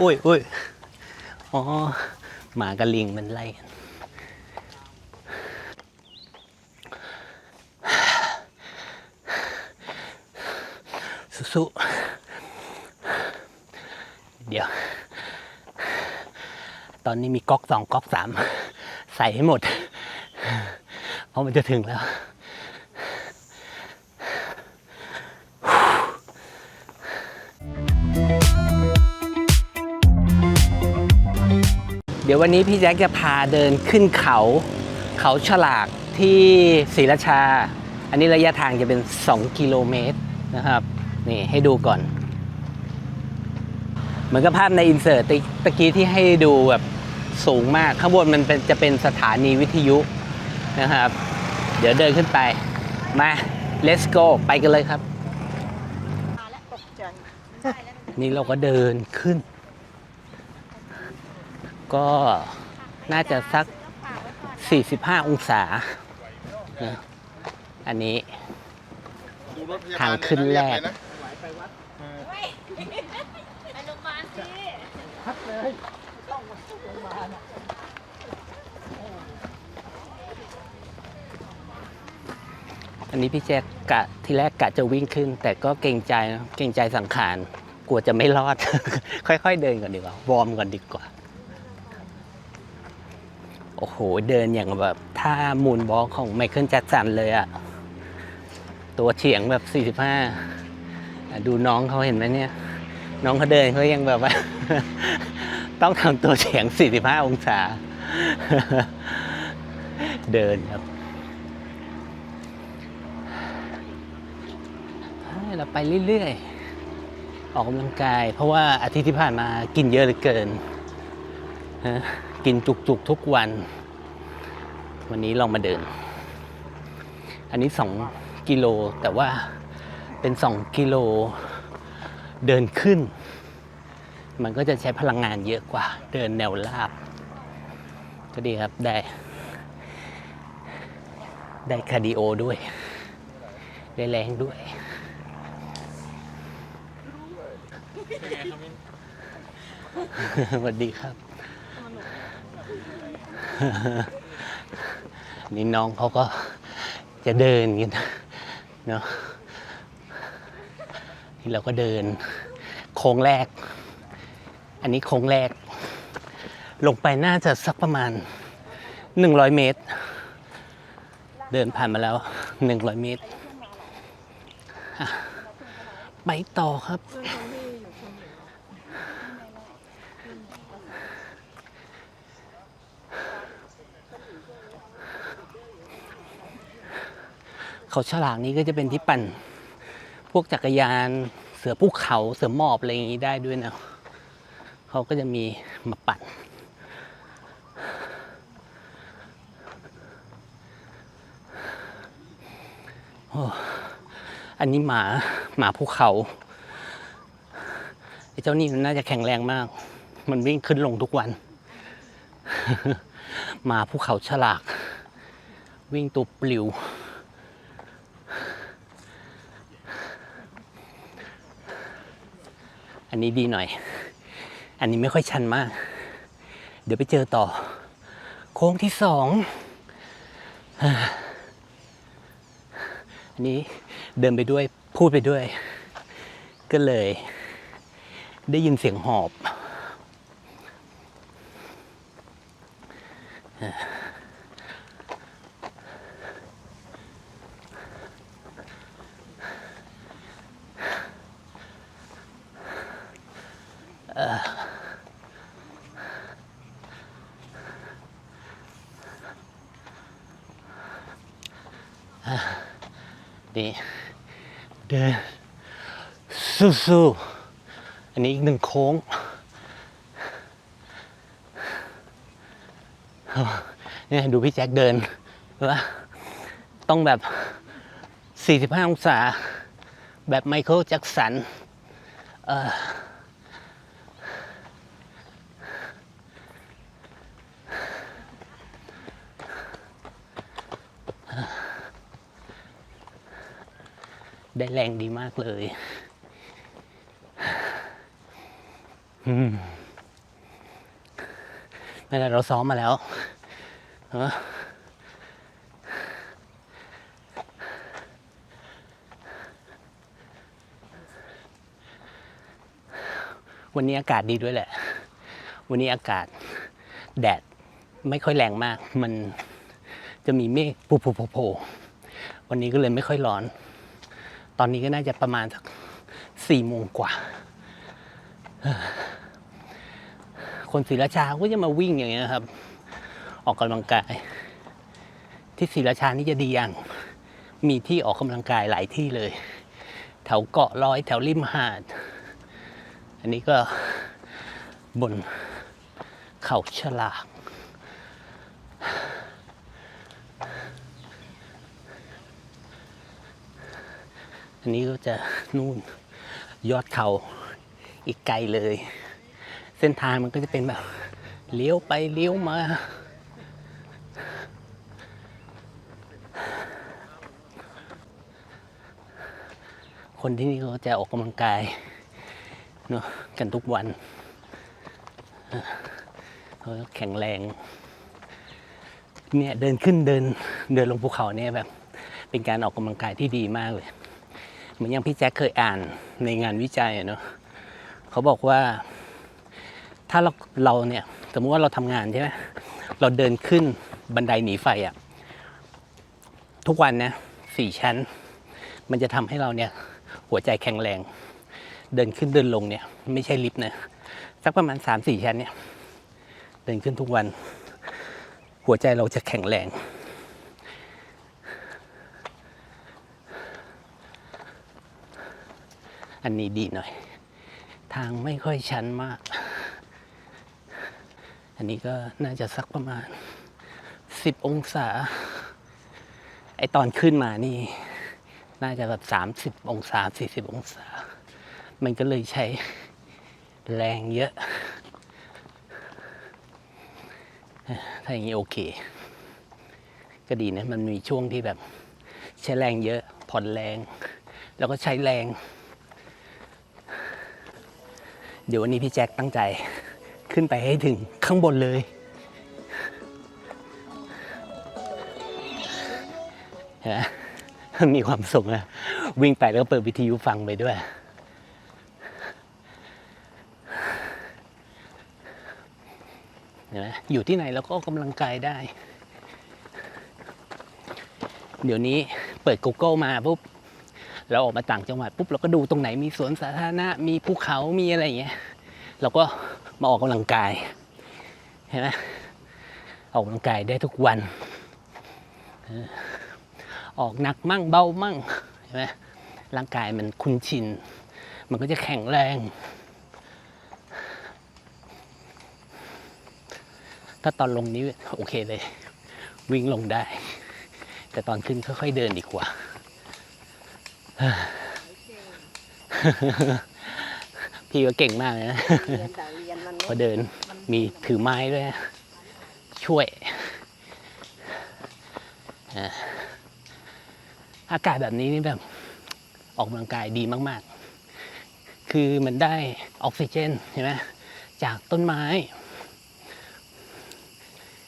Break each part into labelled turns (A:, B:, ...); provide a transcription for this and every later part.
A: อุ้ยอุ้ยอ๋อ หมากับลิงมันไล่กันสู้เดี๋ยว ตอนนี้มีก๊อกสองก๊อกสามใส่ให้หมด เพราะมันจะถึงแล้ว เดี๋ยววันนี้พี่แจ็คจะพาเดินขึ้นเขา เขาฉลากที่ศรีราชา อันนี้ระยะทางจะเป็น 2 กิโลเมตรนะครับ นี่ให้ดูก่อน เหมือนกับภาพในอินเสิร์ตตะตะกี้ที่ให้ดูแบบสูงมาก ข้างบนมันเป็นจะเป็นสถานีวิทยุนะครับ เดี๋ยวเดินขึ้นไป มา let's go ไปกันเลยครับ
B: ตกใจ
A: นี่เราก็เดินขึ้น ก็น่าจะสัก 45 องศานะอันนี้
C: ดูรถพยบล
A: ทางขึ้นแรก
C: เยนะ
B: ไปโรงพยาบาลสิ
A: อันนี้พี่แจ๊กกะที่แรกกะจะวิ่งขึ้น แต่ก็เกรงใจนะเกรงใจสังขาร กลัวจะไม่รอด ค่อยๆเดินก่อนดีกว่า วอร์มก่อนดีกว่า โอ้โห เดินอย่างแบบท่ามูนบอลของไมเคิลแจ็คสันเลยอะตัวเฉียงแบบ 45 ดูน้องเขาเห็นไหมเนี่ย น้องเขาเดินเขายังแบบว่า ต้องทำตัวเฉียง 45 องศา เดินครับเราไปเรื่อยๆ ออกกำลังกาย เพราะว่าอาทิตย์ที่ผ่านมากินเยอะเหลือเกินฮะ กินจุกๆทุกวัน วันนี้ลองมาเดิน อันนี้ 2 กิโลแต่ว่าเป็น 2 กิโลเดินขึ้น มันก็จะใช้พลังงานเยอะกว่า เดินแนวราบ ก็ดีครับได้ ได้คาร์ดิโอด้วย ได้แรงด้วยสวัสดีครับ นี่น้องเขาก็จะเดินกันเนาะนี่เราก็เดิน โค้งแรก อันนี้โค้งแรก ลงไปน่าจะสักประมาณ 100 เมตร เดินผ่านมาแล้ว 100 เมตร ไปต่อครับ เขาฉลากนี้ก็จะเป็นที่ปั่น พวกจักรยานเสือภูเขาเสือหมอบอะไรอย่างนี้ได้ด้วยนะเขาก็จะมีมาปั่นอ้อันนี้หมาหมาภูเขาไอ้เจ้านี่มันน่าจะแข็งแรงมาก มันวิ่งขึ้นลงทุกวัน หมาภูเขาฉลาก วิ่งตัวปลิว อันนี้ดีหน่อย อันนี้ไม่ค่อยชันมาก เดี๋ยวไปเจอต่อ โค้งที่สองอันนี้เดินไปด้วยพูดไปด้วย ก็เลย ได้ยินเสียงหอบ นี่เดินสู้ๆอันนี้อีกหนึ่งโค้ง เนี่ยดูพี่แจ็คเดินว่าต้องแบบ 45 องศา แบบไมเคิลแจ็คสัน เออ ได้แรงดีมากเลยอืมนั่นแหละเราซ้อมมาแล้ววันนี้อากาศดีด้วยแหละ วันนี้อากาศแดดไม่ค่อยแรงมาก มันจะมีเมฆปูปูโผล่วันนี้ก็เลยไม่ค่อยร้อน ตอนนี้ก็น่าจะประมาณสักสี่โมงกว่า คนศรีราชาก็จะมาวิ่งอย่างเงี้ยครับ ออกกำลังกาย ที่ศรีราชานี่จะดีอย่าง มีที่ออกกำลังกายหลายที่เลย แถวเกาะลอยแถวริมหาด อันนี้ก็บนเขาฉลาก อันนี้ก็จะนู่นยอดเขาอีกไกลเลย เส้นทางมันก็จะเป็นแบบเลี้ยวไปเลี้ยวมา คนที่นี่เขาจะออกกำลังกายเนาะกันทุกวันเขาแข็งแรงเนี่ยเดินขึ้นเดินเดินลงภูเขาเนี่ยแบบ เป็นการออกกำลังกายที่ดีมากเลย เหมือนอย่างพี่แจ็คเคยอ่านในงานวิจัยเนาะเขาบอกว่า ถ้าเราเราเนี่ยสมมุติว่าเราทำงานใช่ไหมเราเดินขึ้นบันไดหนีไฟอะทุกวันนะสี่ชั้น มันจะทำให้เราเนี่ย หัวใจแข็งแรง เดินขึ้นเดินลงเนี่ย ไม่ใช่ลิฟต์นะสักประมาณสามสี่ชั้นเนี่ย เดินขึ้นทุกวัน หัวใจเราจะแข็งแรง อันนี้ดีหน่อย ทางไม่ค่อยชันมาก อันนี้ก็น่าจะสักประมาณ 10 องศา ไอตอนขึ้นมานี่ น่าจะแบบ 30 องศา 40 องศา มันก็เลยใช้แรงเยอะ ถ้าอย่างนี้โอเค ก็ดีนะ มันมีช่วงที่แบบใช้แรงเยอะ ผ่อนแรง แล้วก็ใช้แรง เดี๋ยววันนี้พี่แจ็คตั้งใจขึ้นไปให้ถึงข้างบนเลย เห็นไหมมีความสุขนะวิ่งไปแล้วก็เปิดวิทยุฟังไปด้วย เห็นไหมอยู่ที่ไหนเราก็ออกกำลังกายได้ เดี๋ยวนี้เปิด Google มาปุ๊บ เราออกมาต่างจังหวัดปุ๊บเราก็ดูตรงไหนมีสวนสาธารณะมีภูเขามีอะไรอย่างเงี้ยเราก็มาออกกำลังกายเห็นไหมออกกำลังกายได้ทุกวัน ออกหนักมั่งเบามั่งเห็นไหมร่างกายมันคุ้นชิน มันก็จะแข็งแรง ถ้าตอนลงนี้โอเคเลย วิ่งลงได้ แต่ตอนขึ้นค่อยๆเดินดีกว่า พี่ก็เก่งมากเลยนะ
B: เรียนแต่เรียนมัน
A: พอเดินมีถือไม้ด้วยนะช่วยอ่าอากาศแบบนี้นี่แบบ ออกกำลังกายดีมาก ๆ คือมันได้ออกซิเจนใช่ไหมจากต้นไม้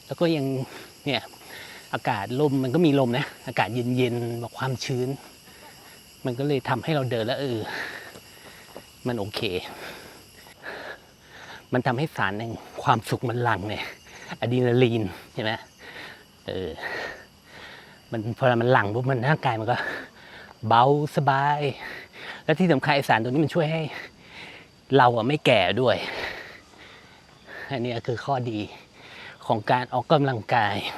A: แล้วก็ยังเนี่ยอากาศลมมันก็มีลมนะ อากาศเย็นๆแบบความชื้น มันก็เลยทำให้เราเดินแล้วเออ มันโอเค มันทำให้สารแห่งความสุขมันหลั่งเนี่ยอะดรีนาลีนใช่ไหมเออ มันพอมันหลั่งปุ๊บมันร่างกายมันก็ เบาสบาย และที่สำคัญสารตัวนี้มันช่วยให้ เราอะไม่แก่ด้วย อันนี้คือข้อดีของการออกกำลังกาย เห็นไหม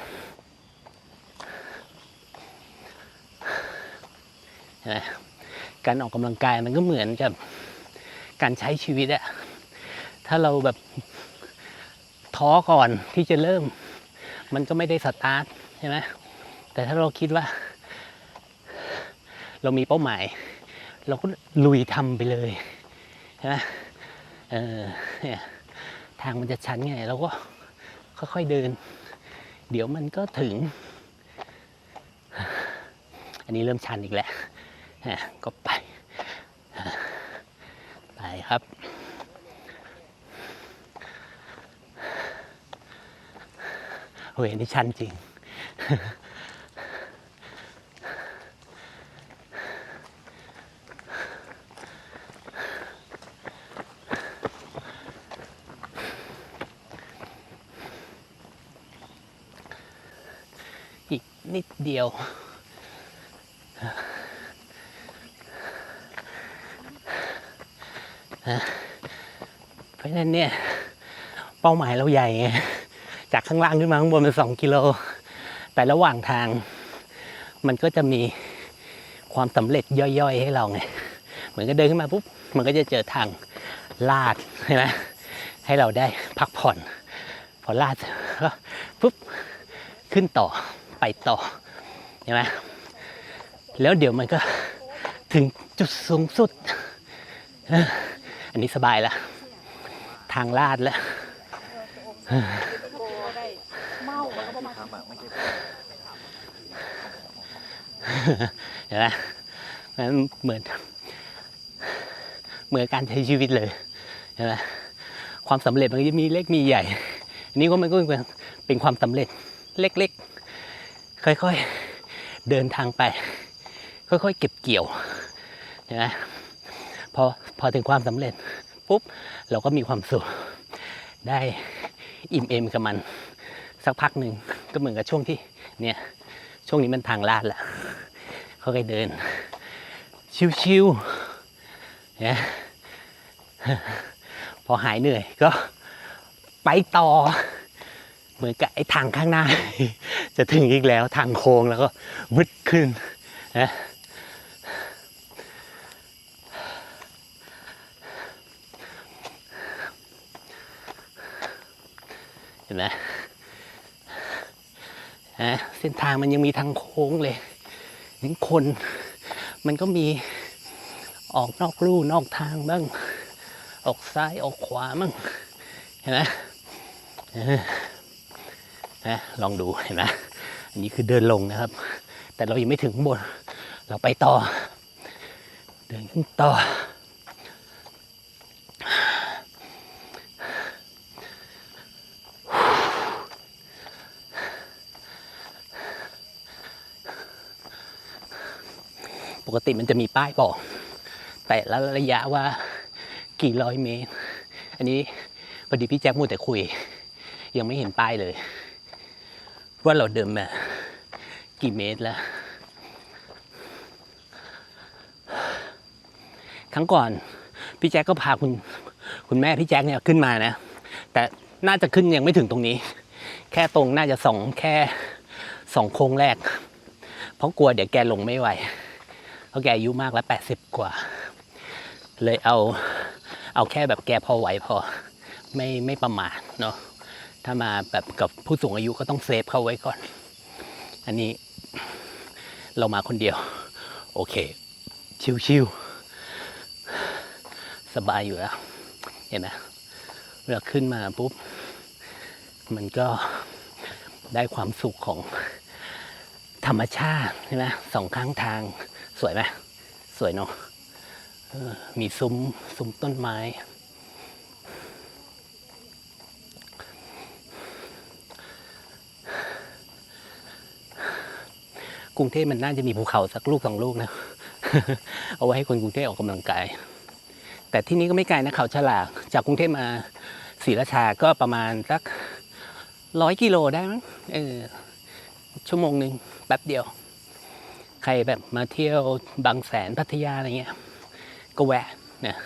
A: การออกกำลังกายมันก็เหมือนกับการใช้ชีวิตอะถ้าเราแบบท้อก่อนที่จะเริ่ม มันก็ไม่ได้สตาร์ทใช่ไหมแต่ถ้าเราคิดว่า เรามีเป้าหมาย เราก็ลุยทำไปเลยใช่ไหมเออเนี่ยทางมันจะชันไงเราก็ค่อยๆเดิน เดี๋ยวมันก็ถึง อันนี้เริ่มชันอีกแล้วอะ ก็ไป ไปครับเฮ้ยนี่ชันจริง อีกนิดเดียว เพราะฉะนั้นเนี่ย เป้าหมายเราใหญ่ไงจากข้างล่างขึ้นมาข้างบนเป็นสองกิโล แต่ระหว่างทาง มันก็จะมีความสำเร็จย่อยๆ ให้เราไง เหมือนก็เดินขึ้นมาปุ๊บ มันก็จะเจอทางลาดใช่ไหมให้เราได้พักผ่อน พอลาดก็ปุ๊บ ขึ้นต่อไปต่อใช่ไหมแล้วเดี๋ยวมันก็ถึงจุดสูงสุด อันนี้สบายละทางลาดแล้ว
B: โบได้เมาแล้วก็ประมาณ
A: เห็นไหมมันเหมือนเหมือนการใช้ชีวิตเลยเห็นไหมความสำเร็จมันจะมีเล็กมีใหญ่ อันนี้ก็มันก็เป็นเป็นความสำเร็จเล็กๆ ค่อยๆ เดินทางไป ค่อยๆ เก็บเกี่ยวเห็นไหม พอพอถึงความสำเร็จปุ๊บเราก็มีความสุข ได้อิ่มเอมกับมัน สักพักหนึ่งก็เหมือนกับช่วงที่เนี่ยช่วงนี้มันทางลาดแหละเขาก็เดิน ชิวๆเนี่ยพอหายเหนื่อยก็ไปต่อ เหมือนกับไอ้ทางข้างหน้า จะถึงอีกแล้วทางโค้งแล้วก็มืดขึ้นนะเห็นไหมนะเส้นทางมันยังมีทางโค้งเลยนี่คน มันก็มีออกนอกลู่นอกทางบ้าง ออกซ้ายออกขวาบ้างเห็นไหมนะลองดูเห็นไหมอันนี้คือเดินลงนะครับ แต่เรายังไม่ถึงบน เราไปต่อ เดินขึ้นต่อ กติมันจะมีป้ายบอก แต่ละระยะว่ากี่ร้อยเมตร อันนี้พอดีพี่แจ็คมูดแต่คุย ยังไม่เห็นป้ายเลย ว่าเราเดินมากี่เมตรแล้ว ครั้งก่อนพี่แจ็คก็พาคุณคุณแม่พี่แจ็คเนี่ยขึ้นมานะ แต่น่าจะขึ้นยังไม่ถึงตรงนี้ แค่ตรงน่าจะสองแค่สองโค้งแรก เพราะกลัวเดี๋ยวแกลงไม่ไหว เพราะแกอายุมากแล้วแปดสิบกว่า เลยเอาเอาแค่แบบแกพอไหวพอไม่ไม่ประมาทเนาะถ้ามาแบบกับผู้สูงอายุก็ต้องเซฟเขาไว้ก่อน อันนี้เรามาคนเดียว โอเค ชิวๆสบายอยู่แล้ว เห็นไหมเวลาขึ้นมาปุ๊บ มันก็ได้ความสุขของธรรมชาติใช่ไหมสองข้างทาง สวยไหมสวยเนาะมีซุ้มซุ้มต้นไม้ กรุงเทพมันน่าจะมีภูเขาสักลูกสองลูกนะ เอาไว้ให้คนกรุงเทพออกกำลังกาย แต่ที่นี้ก็ไม่ไกลนะเขาฉลากจากกรุงเทพมาศรีราชาก็ประมาณสักร้อยกิโลได้มั้งเออชั่วโมงหนึ่งแป๊บเดียว ใครแบบมาเที่ยวบางแสนพัทยาอะไรเงี้ย ก็แวะเนี่ย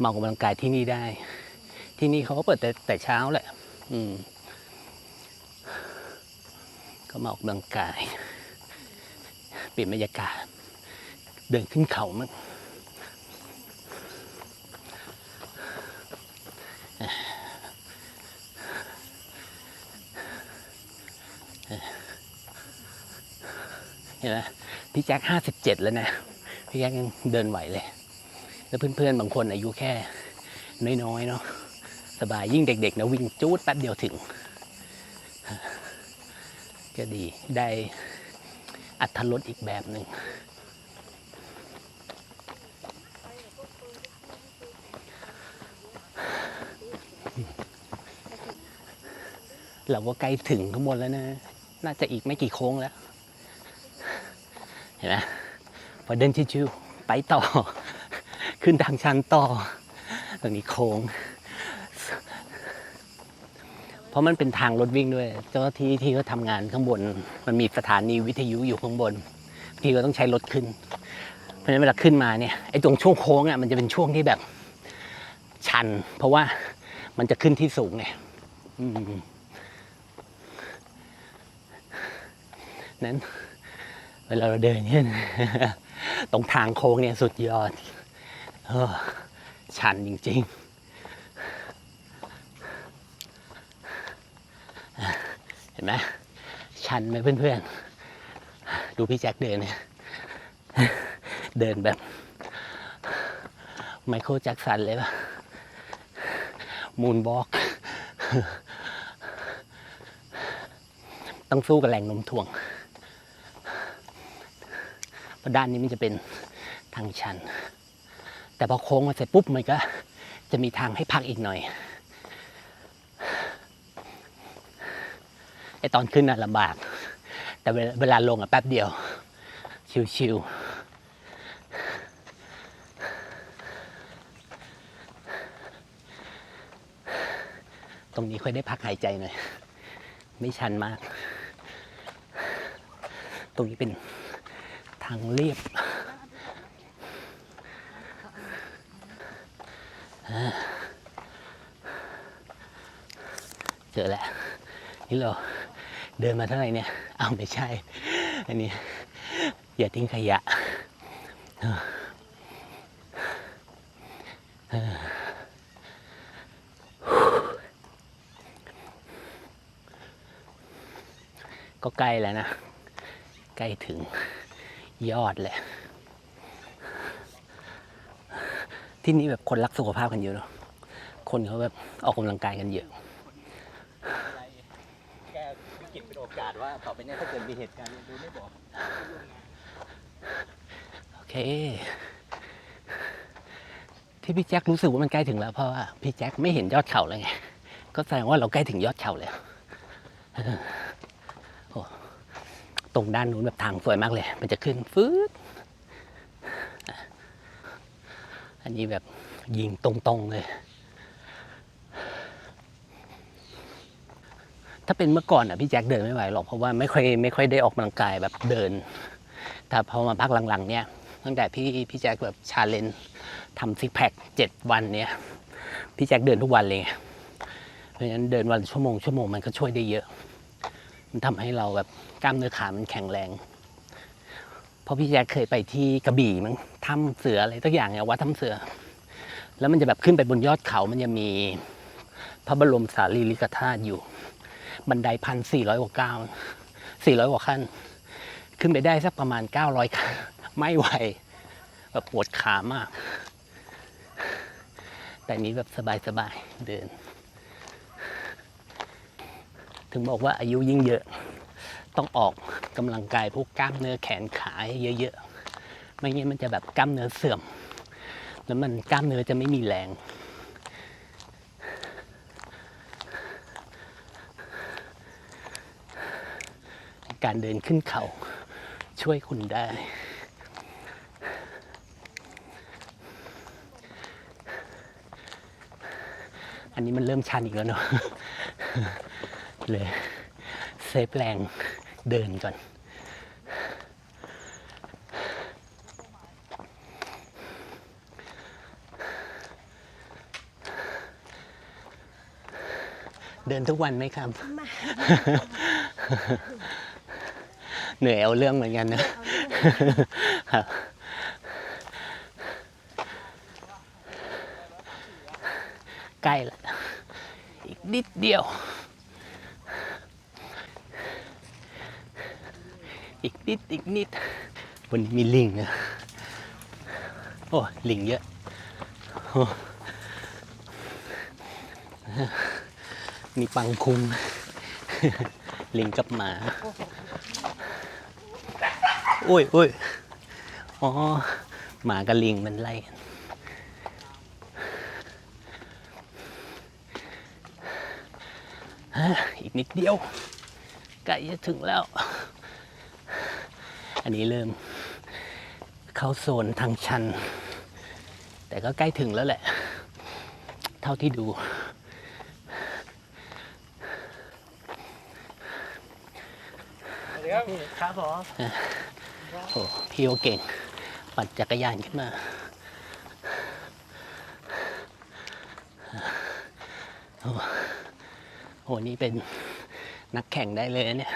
A: มาออกกำลังกายที่นี่ได้ ที่นี่เขาก็เปิดแต่แต่เช้าแหละ อืม ก็มาออกกำลังกาย เปลี่ยนบรรยากาศ เดินขึ้นเขามั้งเห็นไหม พี่แจ็คห้าสิบเจ็ดแล้วนะ พี่แจ็คยังเดินไหวเลย แล้วเพื่อนๆ บางคนอายุแค่น้อยๆเนาะสบายยิ่งเด็กๆนะวิ่งจูดแป๊บเดียวถึง ก็ดีได้อัตรสอีกแบบหนึ่งเราก็ใกล้ถึงข้างบนแล้วนะ น่าจะอีกไม่กี่โค้งแล้ว ห็นไหมพอเดินชิวๆไปต่อ ขึ้นทางชันต่อ ตรงนี้โค้ง เพราะมันเป็นทางรถวิ่งด้วย เจ้าหน้าที่ที่เขาทำงานข้างบน มันมีสถานีวิทยุอยู่ข้างบนทีก็ต้องใช้รถขึ้น เพราะฉะนั้นเวลาขึ้นมาเนี่ยไอ้ตรงช่วงโค้งอะมันจะเป็นช่วงที่แบบ ชัน เพราะว่ามันจะขึ้นที่สูงไงนั้น เวลาเราเดินเนี่ยตรงทางโค้งเนี่ยสุดยอดเออชันจริง ๆ เห็นไหมชันไหมเพื่อน ๆ ดูพี่แจ็คเดินเนี่ยเดินแบบ ไมเคิลแจ็คสันเลยปะมูนบล็อก ต้องสู้กับแรงโน้มถ่วง ราะด้านนี้มันจะเป็นทางชัน แต่พอโค้งมาเสร็จปุ๊บมันก็จะมีทางให้พักอีกหน่อยไอตอนขึ้นน่ะลำบาก แต่เวลาลาลงอะแป๊บเดียว ชิวๆตรงนี้ค่อยได้พักหายใจหน่อย ไม่ชันมาก ตรงนี้เป็น ทางเรียบเจอแล้วนี่เราเดินมาเท่าไหร่เนี่ย เอาไม่ใช่ อันนี้ อย่าทิ้งขยะก็ใกล้แล้วนะ ใกล้ถึง ยอดเลย ที่นี่แบบคนรักสุขภาพกันเยอะเนาะคนเขาแบบออกกำลังกายกันเยอะ
D: แก้วิกฤตเป็นโอกาสว่าต่อไปเนี้ถ้าเกิดมีเหตุการณ์ดูไม่บอก
A: โอเค ที่พี่แจ็ครู้สึกว่ามันใกล้ถึงแล้วเพราะว่าพี่แจ็คไม่เห็นยอดเขาเลยไงก็แสดงว่าเราใกล้ถึงยอดเขาแล้วเออโอ้ ตรงด้านนู้นแบบทางสวยมากเลย มันจะขึ้นฟืดอันนี้แบบยิงตรงๆเลย ถ้าเป็นเมื่อก่อนอะพี่แจ็คเดินไม่ไหวหรอกเพราะว่าไม่ค่อยไม่ค่อยได้ออกกำลังกายแบบเดิน แต่พอมาพักหลังๆ เนี่ยตั้งแต่พี่พี่แจ็คแบบชาเลนจ์ทำซิกแพคเจ็ดวันเนี่ยพี่แจ็คเดินทุกวันเลยเพราะฉะนั้นเดินวันชั่วโมงชั่วโมงมันก็ช่วยได้เยอะ มันทำให้เราแบบกล้ามเนื้อขามันแข็งแรงเพราะพี่แจ็คเคยไปที่กระบี่มั้งถ้ำเสืออะไรตักอย่างเนี่ยวัดถ้ำเสือ แล้วมันจะแบบขึ้นไปบนยอดเขามันจะมีพระบรมสารีริกธาตุอยู่ บันไดพันสี่ร้อยกว่าก้าวสี่ร้อยกว่าขั้น ขึ้นไปได้สักประมาณ900ขั้นไม่ไหวแบบปวดขามาก แต่นี้แบบสบายๆเดิน ถึงบอกว่าอายุยิ่งเยอะ ต้องออกกำลังกายพวกกล้ามเนื้อแขนขาเยอะๆ ไม่งั้นมันจะแบบกล้ามเนื้อเสื่อม แล้วมันกล้ามเนื้อจะไม่มีแรง การเดินขึ้นเขาช่วยคุณได้อันนี้มันเริ่มชันอีกแล้วเนาะ เลยเซฟแรงเดินก่อนเดินทุกวันไหมครับ เหนื่อยเอาเรื่องเหมือนกันนะครับ ใกล้ละอีกนิดเดียว อีก นิดอีกนิดวันนี้มีลิงนะโอ้ลิงเยอะมีปังคุงลิงกับหมาอุ้ยอุ้ยอ๋อหมากับลิงมันไล่กันอีกนิดเดียวใกล้จะถึงแล้ว อันนี้เริ่มเข้าโซนทางชัน แต่ก็ใกล้ถึงแล้วแหละ เท่าที่ดู
D: ครับผม
A: โอ้พี่โอเก่ง ปั่นจักรยานขึ้นมา โอ้โห นี่เป็นนักแข่งได้เลยนะเนี่ย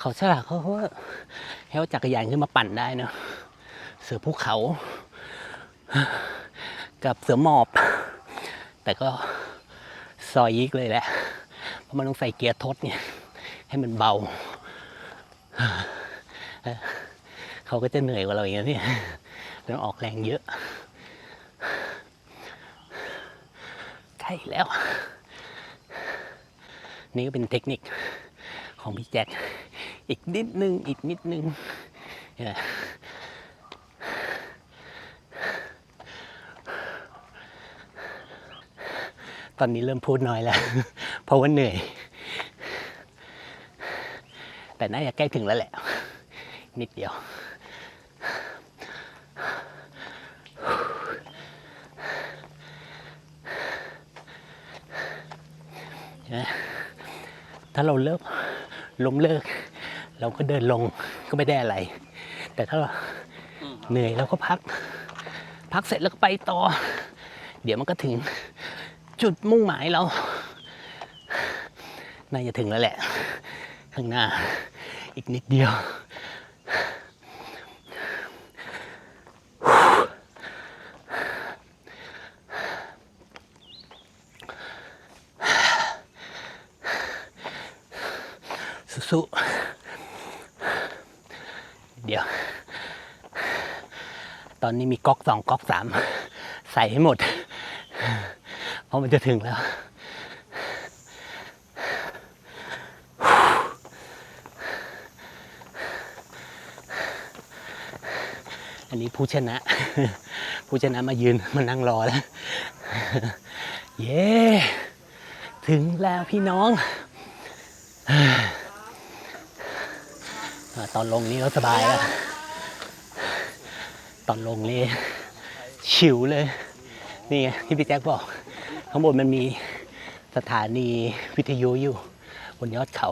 A: เขาฉลาดเขาให้เอาจักรยานขึ้นมาปั่นได้เนอะเสือภูเขา กับเสือหมอบ แต่ก็ซอยยิกเลยแหละ เพราะมันต้องใส่เกียร์ทดเนี่ยให้มันเบา เขาก็จะเหนื่อยกว่าเราอย่างนี้ยต้องออกแรงเยอะ ใกล้แล้ว นี่ก็เป็นเทคนิคของพี่แจ็ค อีกนิดนึง อีกนิดนึงเนี่ยตอนนี้เริ่มพูดน้อยแล้ว เพราะว่าเหนื่อย แต่น่าจะใกล้ถึงแล้วแหละ นิดเดียว ถ้าเราเลิกล้มเลิก เราก็เดินลงก็ไม่ได้อะไร แต่ถ้าเราเหนื่อยเราก็พัก พักเสร็จแล้วก็ไปต่อ เดี๋ยวมันก็ถึงจุดมุ่งหมายเรา น่าจะถึงแล้วแหละ ข้างหน้า อีกนิดเดียวสู้ๆเดี๋ยว ตอนนี้มีก๊อกสองก๊อกสามใส่ให้หมด เพราะมันจะถึงแล้วอันนี้ผู้ชนะ ผู้ชนะมายืนมานั่งรอแล้ว เย้ถึงแล้วพี่น้อง ตอนลงนี่ก็สบายแล้ว ตอนลงนี่ชิวเลย นี่ไงที่พี่แจ็คบอก ข้างบนมันมีสถานีวิทยุอยู่ บนยอดเขา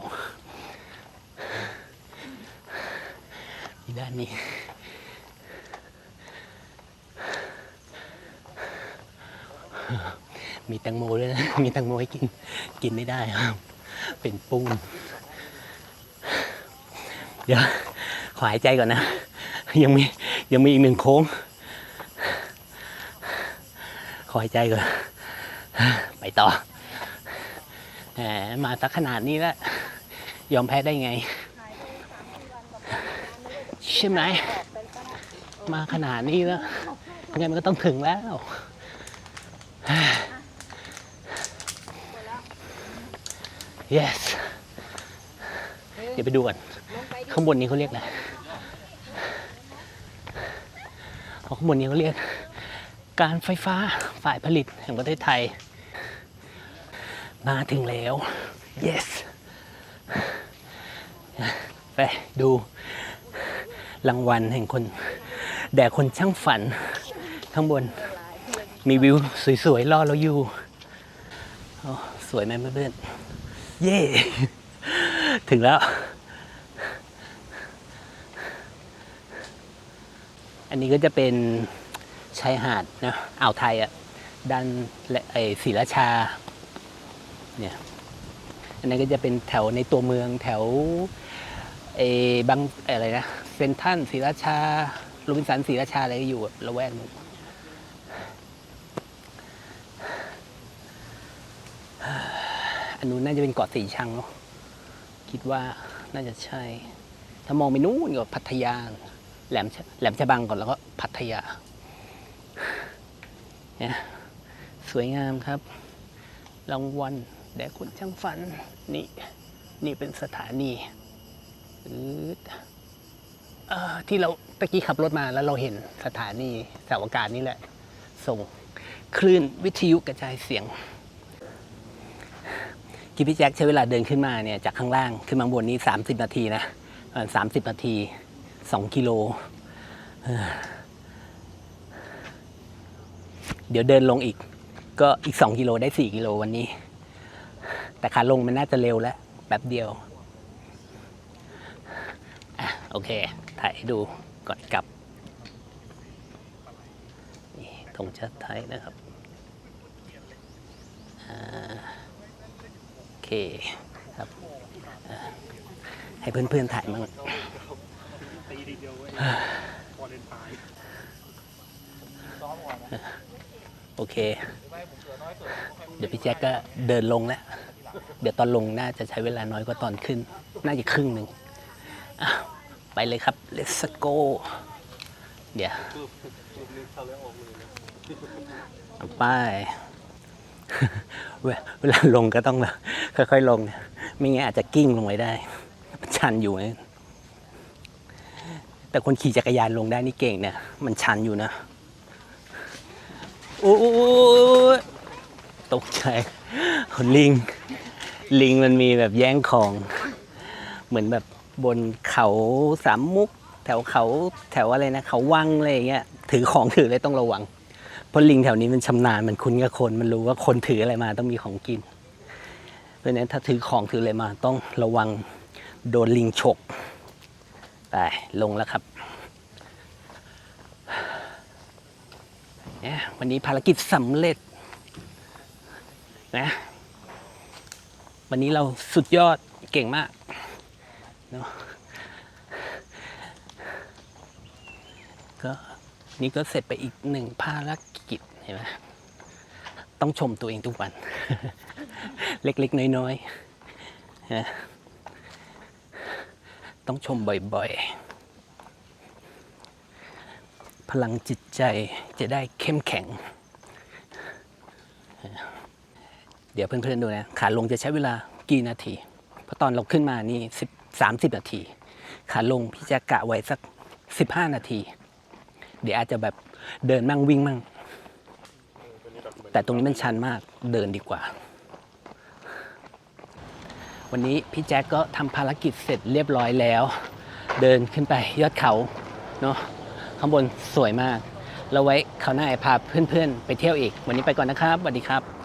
A: ที่ด้านนี้มีแตงโมด้วยนะ มีแตงโมให้กิน กินไม่ได้ครับ เป็นปุ้ง เดี๋ยว ขอหายใจก่อนนะ ยังมี ยังมีอีกหนึ่งโค้ง ขอหายใจก่อน ไปต่อแหมมาสักขนาดนี้แล้ว ยอมแพ้ได้ไง ใช่ไหม มาขนาดนี้แล้วยังไงมันก็ต้องถึงแล้ว yes เดี๋ยวไปดูกัน ข้างบนนี้เขาเรียกอะไร อ๋อข้างบนนี้เขาเรียกการไฟฟ้าฝ่ายผลิตแห่งประเทศไทย มาถึงแล้ว yes ไปดูรางวัลแห่งคนแด่คนช่างฝัน ข้างบนมีวิวสวยๆ รอเราอยู่สวยไหมเพื่อนๆเย่ถึงแล้ว อั นนี้ก็จะเป็นชายหาดนะอ่าวไทยอะ่ะด้านและไอ้ศรีราชาเนี่ยอันนี้นก็จะเป็นแถวในตัวเมืองแถวไอ้บางอะไรนะเซนทันศรีราชาโรบินสันศรีราชาอะไรก็อยู่ละแวกนู้นอันนู้นน่าจะเป็นเกาะสีชังเนาะคิดว่าน่าจะใช่ ถ้ามองไปนู้นก็พัทยา แหลมแหลมฉบังก่อนแล้วก็พัทยาเนี่ยสวยงามครับ รางวัลแด่คนช่างฝัน นี่ นี่เป็นสถานีที่เราตะกี้ขับรถมาแล้วเราเห็นสถานีสาวกาศนี่แหละ ส่งคลื่นวิทยุกระจายเสียงกิพี่แจ็คใช้เวลาเดินขึ้นมาเนี่ยจากข้างล่างขึ้นมาบนนี้ 30 นาทีนะสามสิบนาที 2กิโล เดี๋ยวเดินลงอีก ก็อีก2กิโลได้4กิโลวันนี้ แต่ขาลงมันน่าจะเร็วแล้วแป๊บเดียวอโอเค ถ่ายให้ดูก่อนกลับนี่ธงชาติไทยนะครับโอเคครับให้เพื่อนๆถ่ายมั่ง โอเค เดี๋ยวพี่แจ็คก็เดินลงแล้ว เดี๋ยวตอนลงน่าจะใช้เวลาน้อยกว่าตอนขึ้น น่าจะครึ่งหนึ่งอ้าวไปเลยครับ let's go เดี๋ยวเอาไปเวเวลาลงก็ต้องแบบค่อยๆลงเนี่ยไม่งั้นอาจจะกิ้งลงไปได้มันชันอยู่นะ แต่คนขี่จักรยานลงได้นี่เก่งเนี่ยมันชันอยู่นะโอ้ยตกใจลิง ลิงมันมีแบบแย่งของ เหมือนแบบบนเขาสามมุก แถวเขาแถวอะไรนะ เขาวังอะไรอย่างเงี้ยถือของถืออะไรต้องระวังเพราะลิงแถวนี้มันชำนาญมันคุ้นกับคน มันรู้ว่าคนถืออะไรมาต้องมีของกินเพราะนั้นถ้าถือของถืออะไรมาต้องระวังโดนลิงฉก ไปลงแล้วครับเนี่ยวันนี้ภารกิจสำเร็จนะวันนี้เราสุดยอดเก่งมากเนาะก็นี่ก็เสร็จไปอีกหนึ่งภารกิจเห็นไหมต้องชมตัวเองทุกวัน เล็กๆ น้อยๆนะ ต้องชมบ่อยๆ พลังจิตใจจะได้เข้มแข็ง เดี๋ยวเพื่อนๆดูนะ ขาลงจะใช้เวลากี่นาที เพราะตอนเราขึ้นมานี่สิบสามสิบนาที ขาลงพี่จะกะไว้สักสิบห้านาที เดี๋ยวอาจจะแบบเดินมั่งวิ่งมั่ง แต่ตรงนี้มันชันมากเดินดีกว่า วันนี้พี่แจ็คก็ทำภารกิจเสร็จเรียบร้อยแล้ว เดินขึ้นไปยอดเขาเนาะข้างบนสวยมาก เราไว้เขาวหน้าพาเพื่อนๆ ไปเที่ยวอีก วันนี้ไปก่อนนะครับสวัสดีครับ